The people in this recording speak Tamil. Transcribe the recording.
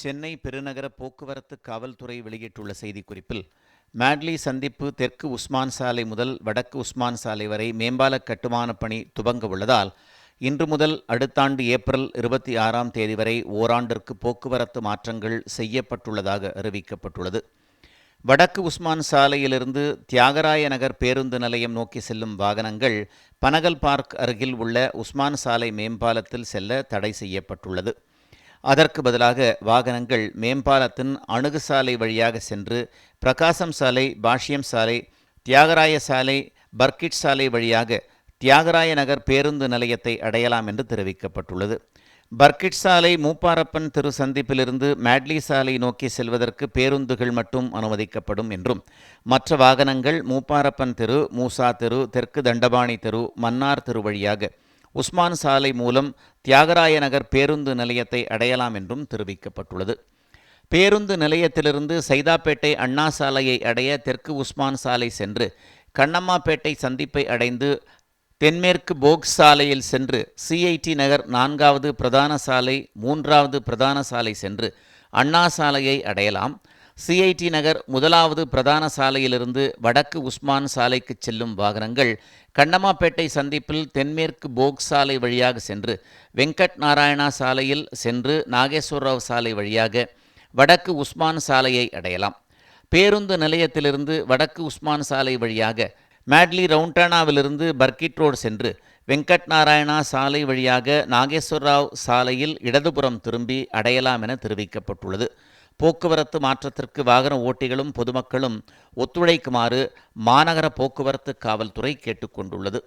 சென்னை பெருநகர போக்குவரத்து காவல்துறை வெளியிட்டுள்ள செய்திக்குறிப்பில் மேட்லி சந்திப்பு தெற்கு உஸ்மான் சாலை முதல் வடக்கு உஸ்மான் சாலை வரை மேம்பால கட்டுமானப் பணி துவங்க உள்ளதால் இன்று முதல் அடுத்த ஆண்டு ஏப்ரல் இருபத்தி ஆறாம் தேதி வரை ஓராண்டிற்கு போக்குவரத்து மாற்றங்கள் செய்யப்பட்டுள்ளதாக அறிவிக்கப்பட்டுள்ளது. வடக்கு உஸ்மான் சாலையிலிருந்து தியாகராய நகர் பேருந்து நிலையம் நோக்கி செல்லும் வாகனங்கள் பனகல் பார்க் அருகில் உள்ள உஸ்மான் சாலை மேம்பாலத்தில் செல்ல தடை செய்யப்பட்டுள்ளது. அதற்கு பதிலாக வாகனங்கள் மேம்பாலத்தின் அணுகு சாலை வழியாக சென்று பிரகாசம் சாலை பாஷ்யம் சாலை தியாகராய சாலை பர்கிட் சாலை வழியாக தியாகராய நகர் பேருந்து நிலையத்தை அடையலாம் என்று தெரிவிக்கப்பட்டுள்ளது. பர்கிட் சாலை மூப்பாரப்பன் தெரு சந்திப்பிலிருந்து மேட்லி சாலை நோக்கி செல்வதற்கு பேருந்துகள் மட்டும் அனுமதிக்கப்படும் என்றும் மற்ற வாகனங்கள் மூப்பாரப்பன் தெரு மூசா தெரு தெற்கு தண்டபாணி தெரு மன்னார் தெரு வழியாக உஸ்மான் சாலை மூலம் தியாகராய நகர் பேருந்து நிலையத்தை அடையலாம் என்றும் தெரிவிக்கப்பட்டுள்ளது. பேருந்து நிலையத்திலிருந்து சைதாப்பேட்டை அண்ணா சாலையை அடைய தெற்கு உஸ்மான் சாலை சென்று கண்ணம்மாப்பேட்டை சந்திப்பை அடைந்து தென்மேற்கு போக் சாலையில் சென்று சிஐடி நகர் நான்காவது பிரதான சாலை மூன்றாவது பிரதான சாலை சென்று அண்ணா சாலையை அடையலாம். சிஐடி நகர் முதலாவது பிரதான சாலையிலிருந்து வடக்கு உஸ்மான் சாலைக்கு செல்லும் வாகனங்கள் கண்ணமாப்பேட்டை சந்திப்பில் தென்மேற்கு போக் சாலை வழியாக சென்று வெங்கட் நாராயணா சாலையில் சென்று நாகேஸ்வரராவ் சாலை வழியாக வடக்கு உஸ்மான் சாலையை அடையலாம். பேருந்து நிலையத்திலிருந்து வடக்கு உஸ்மான் சாலை வழியாக மேட்லி ரவுண்டானாவிலிருந்து பர்கிட் ரோடு சென்று வெங்கட் நாராயணா சாலை வழியாக நாகேஸ்வரராவ் சாலையில் இடதுபுறம் திரும்பி அடையலாம் என தெரிவிக்கப்பட்டுள்ளது. போக்குவரத்து மாற்றத்திற்கு வாகன ஓட்டிகளும் பொதுமக்களும் ஒத்துழைக்குமாறு மாநகர போக்குவரத்து காவல்துறை கேட்டுக்கொண்டுள்ளது.